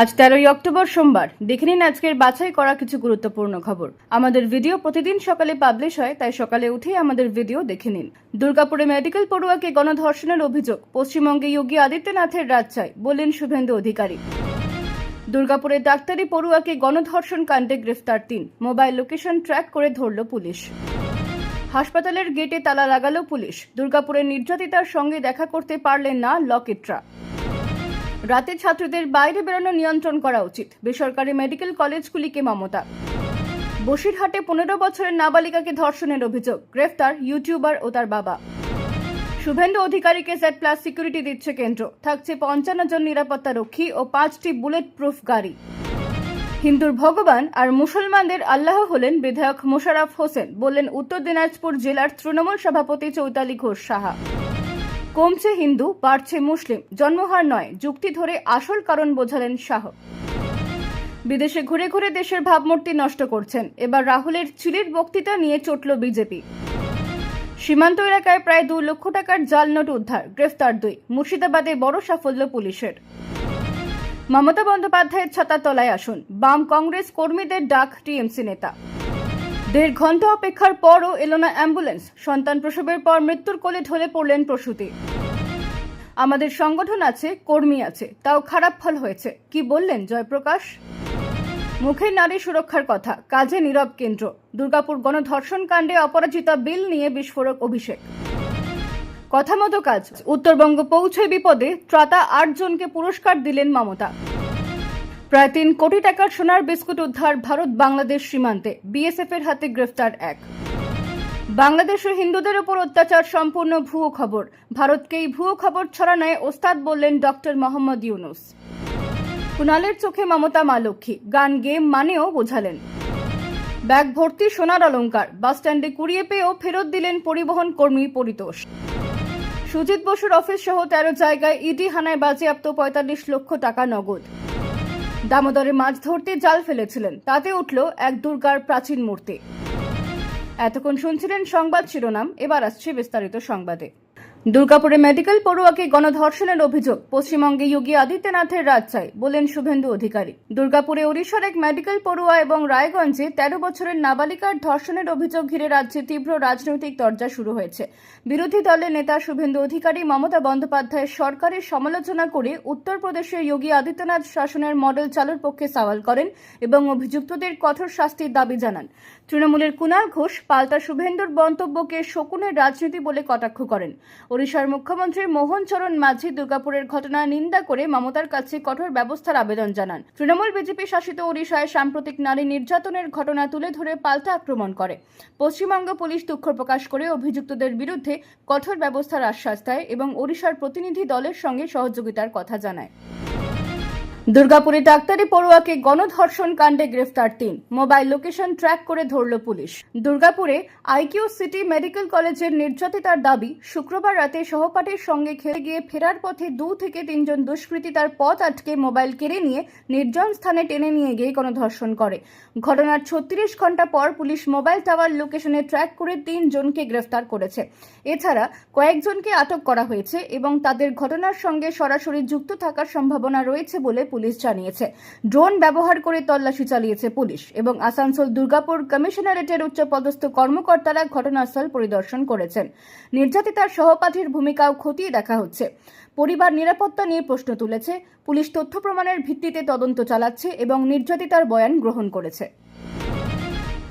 আজ তেরোই অক্টোবর সোমবার। দেখে নিন আজকের বাছাই করা কিছু গুরুত্বপূর্ণ খবর। আমাদের ভিডিও প্রতিদিন সকালে পাবলিশ হয়, তাই সকালে উঠেই আমাদের ভিডিও দেখে নিন। দুর্গাপুরে মেডিকেল পড়ুয়াকে গণধর্ষণের অভিযোগ, পশ্চিমবঙ্গে যোগী আদিত্যনাথের রাজ বললেন শুভেন্দু অধিকারী। দুর্গাপুরে ডাক্তারি পড়ুয়াকে গণধর্ষণ কাণ্ডে গ্রেফতার তিন মোবাইল লোকেশন ট্র্যাক করে ধরল পুলিশ। হাসপাতালের গেটে তালা লাগালো পুলিশ দুর্গাপুরের নির্যাতিতার সঙ্গে দেখা করতে পারলেন না লকেটরা। রাতে ছাত্রদের বাইরে বেরোনো নিয়ন্ত্রণ করা উচিত। বেসরকারি মেডিকেল কলেজগুলিকে মমতা। বসিরহাটে পনেরো বছরের নাবালিকাকে ধর্ষণের অভিযোগ। গ্রেফতার ইউটিউবার ও তার বাবা। শুভেন্দু অধিকারীকে জেড প্লাস সিকিউরিটি দিচ্ছে কেন্দ্র। থাকছে পঞ্চান্ন জন নিরাপত্তা রক্ষী ও পাঁচটি বুলেট প্রুফ গাড়ি। হিন্দুর ভগবান আর মুসলমানদের আল্লাহ হলেন বিধায়ক মোশাররফ হোসেন বললেন, উত্তর দিনাজপুর জেলার তৃণমূল সভাপতি চৈতালি ঘোষ সাহা। কমছে হিন্দু, বাড়ছে মুসলিম। জন্মহার নয়, যুক্তি ধরে আসল কারণ বোঝালেন শাহ। বিদেশে ঘুরে ঘুরে দেশের ভাবমূর্তি নষ্ট করছেন। এবার রাহুলের চিলির বক্তৃতা নিয়ে চটল বিজেপি। সীমান্ত এলাকায় প্রায় দু লক্ষ টাকার জাল নোট উদ্ধার, গ্রেফতার দুই। মুর্শিদাবাদে বড় সাফল্য পুলিশের। মমতা বন্দ্যোপাধ্যায়ের ছাতার তলায় আসুন। বাম কংগ্রেস কর্মীদের ডাক টিএমসি নেতা। দেড় ঘণ্টা অপেক্ষার পরও এলো না অ্যাম্বুলেন্স। সন্তান প্রসবের পর মৃত্যুর কোলে ঢলে পড়লেন প্রসূতি। আমাদের সংগঠন আছে, কর্মী আছে, তাও খারাপ ফল হয়েছে। কি বললেন জয়প্রকাশ? মুখের নারী সুরক্ষার কথা, কাজে নীরব কেন্দ্র। দুর্গাপুর গণধর্ষণ কাণ্ডে অপরাজিতা বিল নিয়ে বিস্ফোরক অভিষেক। কথা মতো কাজ। উত্তরবঙ্গ পৌঁছে বিপদে, ত্রাতা আট জনকে পুরস্কার দিলেন মমতা। প্রায় তিন কোটি টাকার সোনার বিস্কুট উদ্ধার ভারত বাংলাদেশ সীমান্তে। বিএসএফ এর হাতে গ্রেফতার এক। বাংলাদেশে হিন্দুদের উপর অত্যাচার সম্পূর্ণ ভুয়ো খবর। ভারতকেই ভুয়ো খবর ছড়ানোয় ওস্তাদ বললেন ডক্টর মোহাম্মদ ইউনুস। কুণালের চোখে মমতা মা লক্ষ্মী গান গেম মানেও বোঝালেন। ব্যাগ ভর্তি সোনার অলংকার। বাসস্ট্যান্ডে কুড়িয়ে পেয়েও ফেরত দিলেন পরিবহন কর্মী পরিতোষ। সুজিত বসুর অফিস সহ তেরো জায়গায় ইডি হানায় বাজেয়াপ্ত পঁয়তাল্লিশ লক্ষ টাকা নগদ। দামোদরে মাছ ধরতে জাল ফেলেছিলেন। তাতে উঠল এক দুর্গার প্রাচীন মূর্তি। এতক্ষণ শুনছিলেন সংবাদ শিরোনাম, এবার আসছে বিস্তারিত সংবাদে। দুর্গাপুরে মেডিকেল পড়ুয়াকে গণধর্ষণের অভিযোগ। পশ্চিমবঙ্গে যোগী আদিত্যনাথের রাজ চাই বলেন শুভেন্দু অধিকারী। দুর্গাপুরে ওড়িশার এক মেডিকেল পড়ুয়া এবং রায়গঞ্জে তেরো বছরের নাবালিকার ধর্ষণের অভিযোগ ঘিরে রাজ্যে তীব্র রাজনৈতিক দরজা শুরু হয়েছে। বিরোধী দলের নেতা শুভেন্দু অধিকারী, মমতা বন্দ্যোপাধ্যায়ের সরকারের সমালোচনা করে উত্তরপ্রদেশে যোগী আদিত্যনাথ শাসনের মডেল চালুর পক্ষে সওয়াল করেন এবং অভিযুক্তদের কঠোর শাস্তির দাবি জানান। তৃণমূলের কুণাল ঘোষ পাল্টা শুভেন্দুর মন্তব্যকে শকুনের রাজনীতি বলে কটাক্ষ করেন। ওড়িশার মুখ্যমন্ত্রী মোহন চরণ মাঝি দুর্গাপুরের ঘটনা নিন্দা করে মমতার কাছে কঠোর ব্যবস্থার আবেদন জানান। তৃণমূল বিজেপি শাসিত ওড়িশায় সাম্প্রতিক নারী নির্যাতনের ঘটনা তুলে ধরে পাল্টা আক্রমণ করে। পশ্চিমবঙ্গ পুলিশ দুঃখ প্রকাশ করে অভিযুক্তদের বিরুদ্ধে কঠোর ব্যবস্থার আশ্বাস দেয় এবং ওড়িশার প্রতিনিধি দলের সঙ্গে সহযোগিতার কথা জানায়। দুর্গাপুরে ডাক্তারি পড়ুয়াকে গণধর্ষণ কাণ্ডে গ্রেফতার তিন। মোবাইল লোকেশন ট্র্যাক করে ধরল পুলিশ। দুর্গাপুরে আইকিউ সিটি মেডিকেল কলেজের নির্যাতিতার দাবি, শুক্রবার রাতে সহপাঠীর সঙ্গে খেলে গিয়ে ফেরার পথে দু থেকে তিনজন দুষ্কৃতী তার পথ আটকে মোবাইল কেড়ে নিয়ে নির্জন স্থানে টেনে নিয়ে গিয়ে গণধর্ষণ করে। ঘটনার ছত্রিশ ঘণ্টা পর পুলিশ মোবাইল টাওয়ার লোকেশনে ট্র্যাক করে তিন জনকে গ্রেফতার করেছে। এছাড়া কয়েকজনকে আটক করা হয়েছে এবং তাদের ঘটনার সঙ্গে সরাসরি যুক্ত থাকার সম্ভাবনা রয়েছে বলে পুলিশ জানিয়েছে। ড্রোন ব্যবহার করে তল্লাশি চালিয়েছে পুলিশ এবং আসানসোল দুর্গাপুর কমিশনারেটের উচ্চপদস্থ কর্মকর্তারা ঘটনাস্থল পরিদর্শন করেছেন। নির্যাতিতার সহপাঠীর ভূমিকাও খতিয়ে দেখা হচ্ছে। পরিবার নিরাপত্তা নিয়ে প্রশ্ন তুলেছে, পুলিশ তথ্য প্রমাণের ভিত্তিতে তদন্ত চালাচ্ছে এবং নির্যাতিতার বয়ান গ্রহণ করেছে।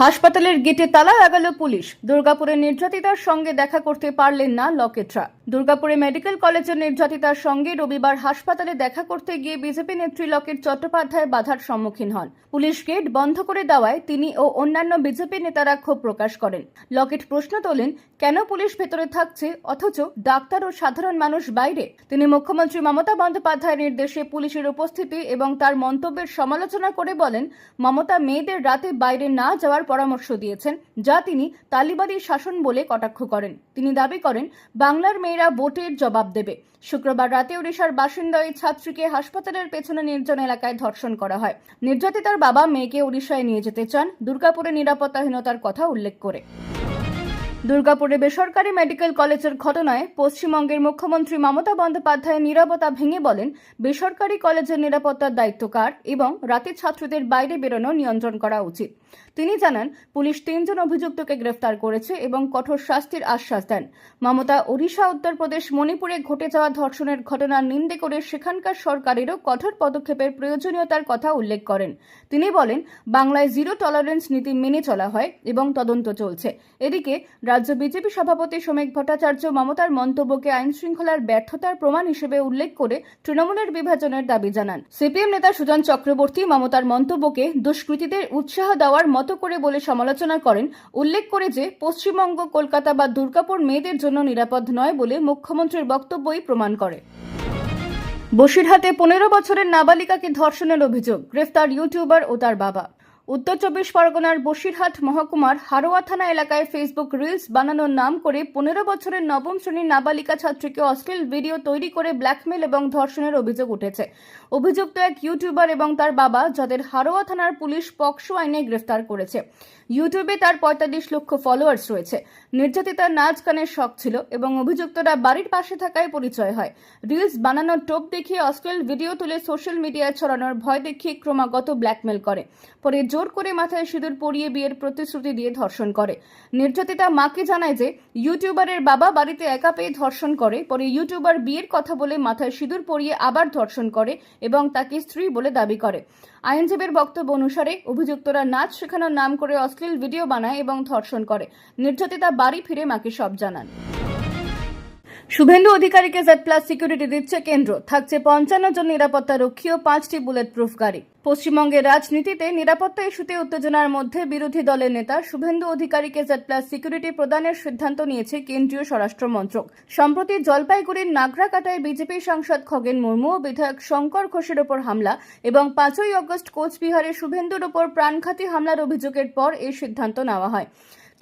হাসপাতালের গেটে তালা লাগালো পুলিশ। দুর্গাপুরে নির্যাতিতার সঙ্গে দেখা করতে পারলেন না লকেটরা। দুর্গাপুরে মেডিকেল কলেজের নির্যাতিতার সঙ্গে রবিবার হাসপাতালে দেখা করতে গিয়ে বিজেপি নেত্রী লকেট চট্টোপাধ্যায় বাধার সম্মুখীন হন। পুলিশ গেট বন্ধ করে দেওয়ায় তিনি ও অন্যান্য বিজেপি নেতারা ক্ষোভ প্রকাশ করেন। লকেট প্রশ্ন তোলেন, কেন পুলিশ ভেতরে থাকছে? অথচ ডাক্তার ও সাধারণ মানুষ বাইরে। তিনি মুখ্যমন্ত্রী মমতা বন্দ্যোপাধ্যায়ের নির্দেশে পুলিশের উপস্থিতি এবং তার মন্তব্যের সমালোচনা করে বলেন, মমতা মেয়েদের রাতে বাইরে না যাওয়ার পরামর্শ দিয়েছেন, যা তিনি তালিবাদী শাসন বলে কটাক্ষ করেন। তিনি দাবি করেন, বাংলার মেয়েরা ভোটের জবাব দেবে। শুক্রবার রাতে ওড়িশার বাসিন্দা ওই ছাত্রীকে হাসপাতালের পেছনে নির্জন এলাকায় ধর্ষণ করা হয়। নির্যাতিতার বাবা মেয়েকে ওড়িশায় নিয়ে যেতে চান, দুর্গাপুরে নিরাপত্তাহীনতার কথা উল্লেখ করে। দুর্গাপুরে বেসরকারি মেডিকেল কলেজের ঘটনায় পশ্চিমবঙ্গের মুখ্যমন্ত্রী মমতা বন্দ্যোপাধ্যায় নিরাপত্তা ভেঙে বলেন, বেসরকারি কলেজের নিরাপত্তার দায়িত্ব কার এবং রাতে ছাত্রদের বাইরে বেরোনো নিয়ন্ত্রণ করা উচিত। তিনি জানান, পুলিশ তিনজন অভিযুক্তকে গ্রেফতার করেছে এবং কঠোর শাস্তির আশ্বাস দেন। মমতা ওড়িশা উত্তরপ্রদেশ মণিপুরে ঘটে যাওয়া ধর্ষণের ঘটনার নিন্দে করে সেখানকার সরকারেরও কঠোর পদক্ষেপের প্রয়োজনীয়তার কথা উল্লেখ করেন। তিনি বলেন, বাংলায় জিরো টলারেন্স নীতি মেনে চলা হয় এবং তদন্ত চলছে। এদিকে রাজ্য বিজেপি সভাপতি শ্রমিক ভট্টাচার্য মমতার মন্তব্যকে আইন শৃঙ্খলার ব্যর্থতার প্রমাণ হিসেবে উল্লেখ করে তৃণমূলের বিভাজনের দাবি জানান। সিপিএম নেতা সুজন চক্রবর্তী মমতার মন্তব্যকে দুষ্কৃতীদের উৎসাহ দেওয়ার মতো করে বলে সমালোচনা করেন। উল্লেখ করে যে, পশ্চিমবঙ্গ, কলকাতা বা দুর্গাপুর মেয়েদের জন্য নিরাপদ নয় বলে মুখ্যমন্ত্রীর বক্তব্যই প্রমাণ করে। বসিরহাটে পনেরো বছরের নাবালিকাকে ধর্ষণের অভিযোগ। গ্রেফতার ইউটিউবার ও তার বাবা। উত্তর চব্বিশ পরগনার বসিরহাট মহকুমার হারোয়া থানা এলাকায় ফেসবুক রিলস বানানোর নাম করে পনেরো বছরের নবম শ্রেণির নাবালিকা ছাত্রীকে অশ্লীল ভিডিও তৈরি করে ব্ল্যাকমেল এবং ধর্ষণের অভিযোগ উঠেছে। অভিযুক্ত এক ইউটিউবার এবং তার বাবা, যাদের হারোয়া থানার পুলিশ পক্সো আইনে গ্রেফতার করেছে। ইউটিউবে তার পঁয়তাল্লিশ লক্ষ ফলোয়ার্স রয়েছে। নির্যাতিতার নাচ গানের শখ ছিল এবং অভিযুক্তরা বাড়ির পাশে থাকায় পরিচয় হয়। রিলস বানানোর টোপ দেখিয়ে অশ্লীল ভিডিও তুলে সোশ্যাল মিডিয়ায় ছড়ানোর ভয় দেখিয়ে ক্রমাগত ব্ল্যাকমেল করে। পরে জোর করে মাথায় সিঁদুর পরিয়ে বিয়ের প্রতিশ্রুতি দিয়ে ধর্ষণ করে। নির্যাতিতা মাকে জানায় যে, ইউটিউবারের বাবা বাড়িতে একা পেয়ে ধর্ষণ করে, পরে ইউটিউবার বিয়ের কথা বলে মাথায় সিঁদুর পরিয়ে আবার ধর্ষণ করে এবং তাকে স্ত্রী বলে দাবি করে। আইনজীবীর বক্তব্য অনুসারে, অভিযুক্তরা নাচ শেখানোর নাম করে অশ্লীল ভিডিও বানায় এবং ধর্ষণ করে। নির্যাতিতা বাড়ি ফিরে মাকে সব জানান। শুভেন্দু অধিকারীকে জেড প্লাস সিকিউরিটি দিচ্ছে কেন্দ্র। থাকছে পঞ্চান্ন জন নিরাপত্তা রক্ষী ও পাঁচটি বুলেট প্রুফ গাড়ি। পশ্চিমবঙ্গের রাজনীতিতে নিরাপত্তা ইস্যুতে উত্তেজনার মধ্যে বিরোধী দলের নেতা শুভেন্দু অধিকারীকে জেড প্লাস সিকিউরিটি প্রদানের সিদ্ধান্ত নিয়েছে কেন্দ্রীয় স্বরাষ্ট্র মন্ত্রক। সম্প্রতি জলপাইগুড়ির নাগরাকাটায় বিজেপি সাংসদ খগেন মুর্মু ও বিধায়ক শঙ্কর ঘোষের ওপর হামলা এবং পাঁচই অগস্ট কোচবিহারে শুভেন্দুর ওপর প্রাণঘাতী হামলার অভিযোগের পর এই সিদ্ধান্ত নেওয়া হয়।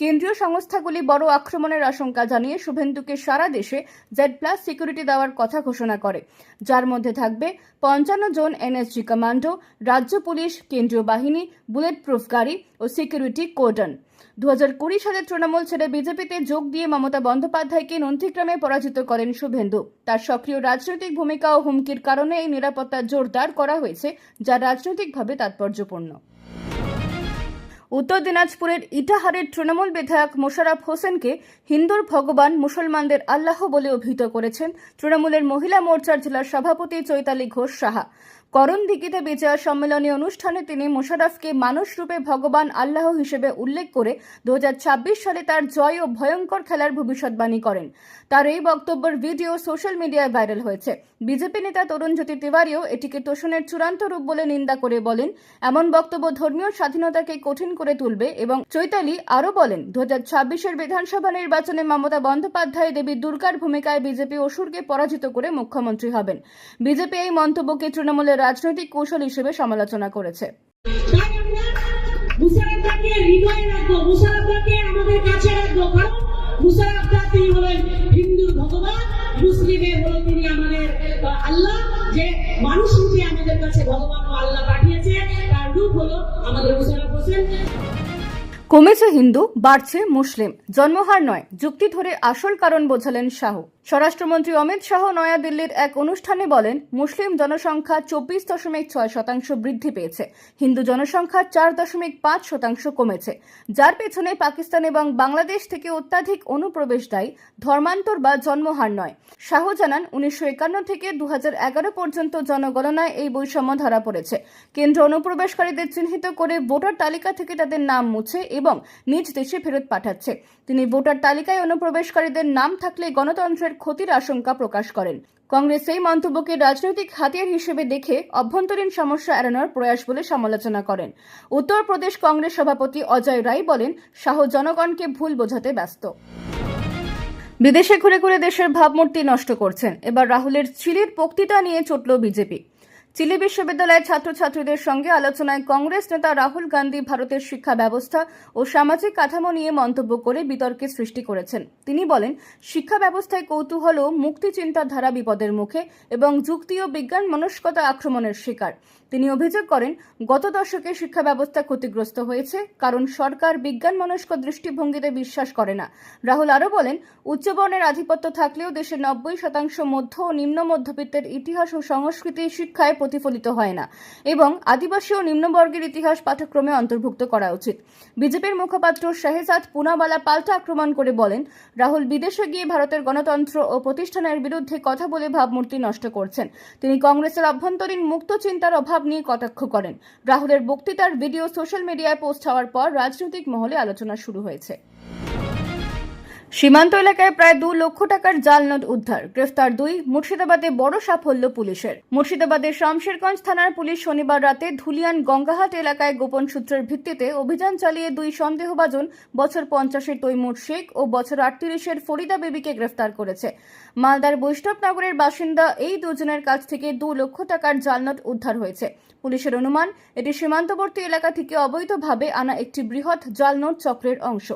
কেন্দ্রীয় সংস্থাগুলি বড় আক্রমণের আশঙ্কা জানিয়ে শুভেন্দুকে সারা দেশে জেড প্লাস সিকিউরিটি দেওয়ার কথা ঘোষণা করে। যার মধ্যে থাকবে পঞ্চান্ন জন এনএসজি কমান্ডো রাজ্য পুলিশ, কেন্দ্রীয় বাহিনী বুলেট প্রুফ গাড়ি ও সিকিউরিটি কোর্ডন দু হাজার কুড়ি সালে তৃণমূল ছেড়ে বিজেপিতে যোগ দিয়ে মমতা বন্দ্যোপাধ্যায়কে নন্থিগ্রামে পরাজিত করেন শুভেন্দু। তার সক্রিয় রাজনৈতিক ভূমিকা ও হুমকির কারণে এই নিরাপত্তা জোরদার করা হয়েছে, যা রাজনৈতিকভাবে তাৎপর্যপূর্ণ। উত্তর দিনাজপুরের ইটাহারের তৃণমূল বিধায়ক মোশারফ হোসেনকে হিন্দুর ভগবান মুসলমানদের আল্লাহ বলে অভিহিত করেছেন। তৃণমূলের মহিলা মোর্চার জেলার সভাপতি চৈতালি ঘোষ সাহা। করণ দিঘিতে বিজয়া সম্মেলনী অনুষ্ঠানে তিনি মোশাররফকে মানুষ রূপে ভগবান আল্লাহ হিসেবে উল্লেখ করে দু হাজার ছাব্বিশ সালে তার জয় ও ভয়ঙ্কর খেলার ভবিষ্যৎবাণী করেন। তার এই বক্তব্যের ভিডিও সোশ্যাল মিডিয়ায় ভাইরাল হয়েছে। বিজেপি নেতা তরুণ জ্যোতি তিওয়ারিও এটিকে তোষণের চূড়ান্ত রূপ বলে নিন্দা করে বলেন, এমন বক্তব্য ধর্মীয় স্বাধীনতাকে কঠিন করে তুলবে এবং চৈতালি আরও বলেন, দু হাজার বিধানসভা নির্বাচনে মমতা বন্দ্যোপাধ্যায় দেবী দুর্গার ভূমিকায় বিজেপি অসুরকে পরাজিত করে মুখ্যমন্ত্রী হবেন। বিজেপি এই মন্তব্যকে তৃণমূলের রাজনৈতিক কৌশল হিসেবে সমালোচনা করেছে। মুসলিমের আল্লাহ। যে মানুষ আমাদের কাছে ভগবান ও আল্লাহ পাঠিয়েছে, তার রূপ হলো আমাদের মুশারফ হোসেন। কমেছে হিন্দু, বাড়ছে মুসলিম। জন্মহার নয়, যুক্তি ধরে আসল কারণ বোঝালেন শাহ। স্বরাষ্ট্রমন্ত্রী অমিত শাহ নয়াদিল্লির এক অনুষ্ঠানে বলেন, মুসলিম জনসংখ্যা চব্বিশ দশমিক ছয় শতাংশ বৃদ্ধি পেয়েছে। হিন্দু জনসংখ্যা চার দশমিক পাঁচ শতাংশ কমেছে। যার পেছনে পাকিস্তান এবং বাংলাদেশ থেকে অত্যাধিক অনুপ্রবেশ দায়ী ধর্মান্তর বা জন্মহার নয়। শাহ জানান, উনিশশো একান্ন থেকে দু পর্যন্ত জনগণনায় এই বৈষম্য ধরা পড়েছে। কেন্দ্র অনুপ্রবেশকারীদের চিহ্নিত করে ভোটার তালিকা থেকে তাদের নাম মুছে এবং নিজ দেশে ফেরত পাঠাচ্ছে। তিনি ভোটার তালিকায় অনুপ্রবেশকারীদের নাম থাকলে গণতন্ত্রের ক্ষতির আশঙ্কা প্রকাশ করেন। কংগ্রেস এই মন্তব্যকে রাজনৈতিক হাতিয়ার হিসেবে দেখে অভ্যন্তরীণ সমস্যা এড়ানোর প্রয়াস বলে সমালোচনা করেন। উত্তরপ্রদেশ কংগ্রেস সভাপতি অজয় রায় বলেন, শাহ জনগণকে ভুল বোঝাতে ব্যস্ত। বিদেশে ঘুরে ঘুরে দেশের ভাবমূর্তি নষ্ট করছেন। এবার রাহুলের চিলির বক্তৃতা নিয়ে চটল বিজেপি। চিলি বিশ্ববিদ্যালয়ের ছাত্রছাত্রীদের সঙ্গে আলোচনায় কংগ্রেস নেতা রাহুল গান্ধী ভারতের শিক্ষা ব্যবস্থা ও সামাজিক কাঠামো নিয়ে মন্তব্য করে বিতর্কের সৃষ্টি করেছেন। তিনি বলেন, শিক্ষা ব্যবস্থায় কৌতূহল ও মুক্তি চিন্তাধারা বিপদের মুখে এবং যুক্তি ও বিজ্ঞান মনস্কতা আক্রমণের শিকার। তিনি অভিযোগ করেন, গত দশকে শিক্ষা ব্যবস্থা ক্ষতিগ্রস্ত হয়েছে, কারণ সরকার বিজ্ঞান মনস্ক দৃষ্টিভঙ্গিতে বিশ্বাস করে না। রাহুল আরও বলেন, উচ্চবর্ণের আধিপত্য থাকলেও দেশের নব্বই শতাংশ মধ্য ও নিম্ন মধ্যবিত্তের ইতিহাস ও সংস্কৃতি শিক্ষায় প্রতিফলিত হয় না। এবং আদিবাসী ও নিম্নবর্গের ইতিহাস পাঠ্যক্রমে অন্তর্ভুক্ত করা উচিত। বিজেপির মুখপাত্র শাহেজাদ পুনাওয়ালা পাল্টা আক্রমণ করে বলেন, রাহুল বিদেশে গিয়ে ভারতের গণতন্ত্র ও প্রতিষ্ঠানের বিরুদ্ধে কথা বলে ভাবমূর্তি নষ্ট করছেন। তিনি কংগ্রেসের অভ্যন্তরীণ মুক্ত চিন্তার অভাব নিয়ে কটাক্ষ করেন। রাহুলের বক্তৃতার ভিডিও সোশ্যাল মিডিয়ায় পোস্ট হওয়ার পর রাজনৈতিক মহলে আলোচনা শুরু হয়েছে। সীমান্ত এলাকায় প্রায় দু লক্ষ টাকার জাল নোট উদ্ধার। গ্রেফতার দুই মুর্শিদাবাদে বড় সাফল্য পুলিশের। মুর্শিদাবাদের শামশেরগঞ্জ থানার পুলিশ শনিবার রাতে ধুলিয়ান গঙ্গাহাট এলাকায় গোপন সূত্রের ভিত্তিতে অভিযান চালিয়ে দুই সন্দেহভাজন বছর পঞ্চাশের তৈমুর শেখ ও বছর আটত্রিশের ফরিদা বেবিকে গ্রেফতার করেছে। মালদার বৈষ্ণবনগরের বাসিন্দা এই দুজনের কাছ থেকে দু লক্ষ টাকার জাল নোট উদ্ধার হয়েছে। পুলিশের অনুমান, এটি সীমান্তবর্তী এলাকা থেকে অবৈধভাবে আনা একটি বৃহৎ জাল নোট চক্রের অংশ।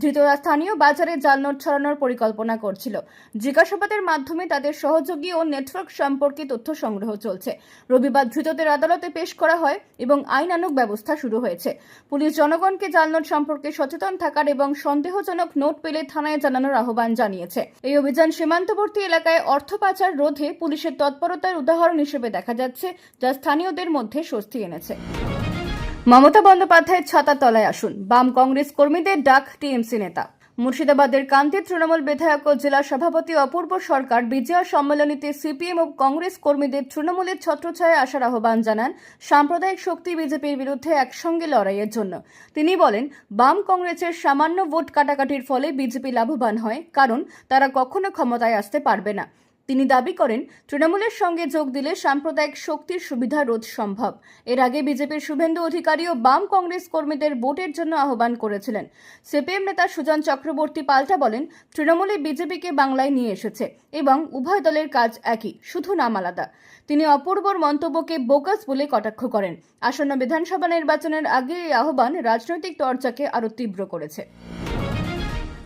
ধৃতরা স্থানীয় বাজারে জাল নোট ছড়ানোর পরিকল্পনা করছিল। জিজ্ঞাসাবাদের মাধ্যমে তাদের সহযোগী ও নেটওয়ার্ক সম্পর্কে তথ্য সংগ্রহ চলছে। রবিবার ধৃতদের আদালতে পেশ করা হয় এবং আইনানুগ ব্যবস্থা শুরু হয়েছে। পুলিশ জনগণকে জাল নোট সম্পর্কে সচেতন থাকার এবং সন্দেহজনক নোট পেলে থানায় জানানোর আহ্বান জানিয়েছে। এই অভিযান সীমান্তবর্তী এলাকায় অর্থ পাচার রোধে পুলিশের তৎপরতার উদাহরণ হিসেবে দেখা যাচ্ছে, যা স্থানীয়দের মধ্যে স্বস্তি এনেছে। মমতা বন্দ্যোপাধ্যায়ের ছাতা তলায় আসুন। বাম কংগ্রেস কর্মীদের ডাক টিএমসি নেতা। মুর্শিদাবাদের কান্তি তৃণমূল বিধায়ক ও জেলা সভাপতি অপূর্ব সরকার বিজয়া সম্মেলনীতে সিপিএম ও কংগ্রেস কর্মীদের তৃণমূলের ছত্রছায়ায় আসার আহ্বান জানান সাম্প্রদায়িক শক্তি বিজেপির বিরুদ্ধে একসঙ্গে লড়াইয়ের জন্য। তিনি বলেন, বাম কংগ্রেসের সামান্য ভোট কাটাকাটির ফলে বিজেপি লাভবান হয়, কারণ তারা কখনো ক্ষমতায় আসতে পারবে না। তিনি দাবি করেন, তৃণমূলের সঙ্গে যোগ দিলে সাম্প্রদায়িক শক্তির সুবিধা রোধ সম্ভব। এর আগে বিজেপির শুভেন্দু অধিকারী ও বাম কংগ্রেস কর্মীদের ভোটের জন্য আহ্বান করেছিলেন। সিপিএম নেতা সুজন চক্রবর্তী পাল্টা বলেন, তৃণমূলে বিজেপিকে বাংলায় নিয়ে এসেছে এবং উভয় দলের কাজ একই, শুধু নাম আলাদা। তিনি অপূর্বর মন্তব্যকে বোকাস বলে কটাক্ষ করেন। আসন্ন বিধানসভা নির্বাচনের আগে এই আহ্বান রাজনৈতিক চর্চাকে আরও তীব্র করেছে।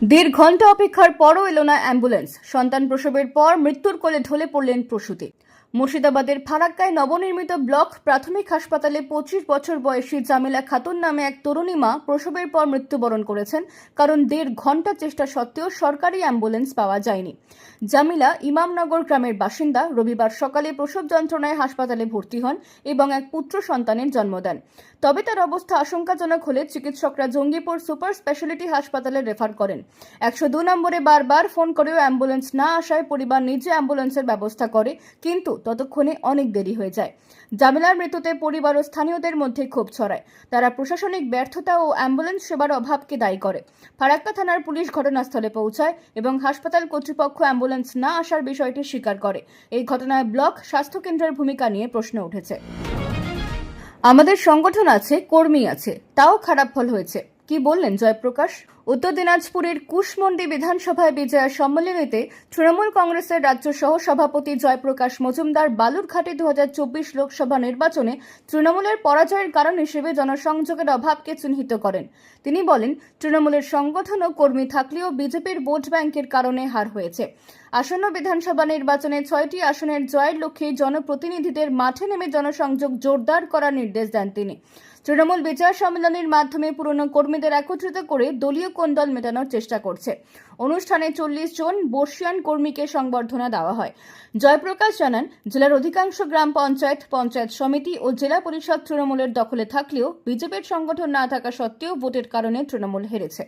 দেড় ঘণ্টা অপেক্ষার পরও এলো না অ্যাম্বুলেন্স। সন্তান প্রসবের পর মৃত্যুর কোলে ঢলে পড়লেন প্রসূতি। মুর্শিদাবাদের ফারাক্কায় নবনির্মিত ব্লক প্রাথমিক হাসপাতালে পঁচিশ বছর বয়সী জামিলা খাতুন নামে এক তরুণী মা প্রসবের পর মৃত্যুবরণ করেছেন, কারণ দেড় ঘণ্টা চেষ্টা সত্ত্বেও সরকারি অ্যাম্বুলেন্স পাওয়া যায়নি। জামিলা ইমামনগর গ্রামের বাসিন্দা রবিবার সকালে প্রসব যন্ত্রণায় হাসপাতালে ভর্তি হন এবং এক পুত্র সন্তানের জন্ম দেন। তবে তার অবস্থা আশঙ্কাজনক হলে চিকিৎসকরা জঙ্গিপুর সুপার স্পেশালিটি হাসপাতালে রেফার করেন। একশো দু নম্বরে বারবার ফোন করেও অ্যাম্বুলেন্স না আসায় পরিবার নিজে অ্যাম্বুলেন্সের ব্যবস্থা করে, কিন্তু ততক্ষণে অনেক দেরি হয়ে যায়। জামিলার মৃত্যুতে পরিবার ও স্থানীয়দের মধ্যে ক্ষোভ ছড়ায়। তারা প্রশাসনিক ব্যর্থতা ও অ্যাম্বুলেন্স সেবার অভাবকে দায়ী করে। ফারাক্কা থানার পুলিশ ঘটনাস্থলে পৌঁছায় এবং হাসপাতাল কর্তৃপক্ষ অ্যাম্বুলেন্স না আসার বিষয়টি স্বীকার করে। এই ঘটনায় ব্লক স্বাস্থ্যকেন্দ্রের ভূমিকা নিয়ে প্রশ্ন উঠেছে। আমাদের সংগঠন আছে, কর্মী আছে। তাও খারাপ ফল হয়েছে। কি বললেন জয়প্রকাশ? উত্তর দিনাজপুরের কুশমন্ডি বিধানসভায় বিজয়া সম্মেলনীতে তৃণমূল কংগ্রেসের রাজ্য সহ সভাপতি জয়প্রকাশ মজুমদার বালুরঘাটে দু হাজার চব্বিশ লোকসভা নির্বাচনে তৃণমূলের পরাজয়ের কারণ হিসেবে জনসংযোগের অভাবকে চিহ্নিত করেন। তিনি বলেন, তৃণমূলের সংগঠন ও কর্মী থাকলেও বিজেপির ভোট ব্যাংকের কারণে হার হয়েছে। আসন্ন বিধানসভা নির্বাচনে ছয়টি আসনের জয়ের লক্ষ্যে জনপ্রতিনিধিদের মাঠে নেমে জনসংযোগ জোরদার করার নির্দেশ দেন তিনি। তৃণমূল বিচার সম্মেলনের মাধ্যমে পুরনো কর্মীদের একত্রিত করে দলীয় কোন্দল মেটানোর চেষ্টা করছে। অনুষ্ঠানে চল্লিশ জন বর্ষিয়ান কর্মীকে সংবর্ধনা দেওয়া হয়। জয়প্রকাশ জানান, জেলার অধিকাংশ গ্রাম পঞ্চায়েত পঞ্চায়েত সমিতি ও জেলা পরিষদ তৃণমূলের দখলে থাকলেও বিজেপির সংগঠন না থাকা সত্ত্বেও ভোটের কারণে তৃণমূল হেরেছে।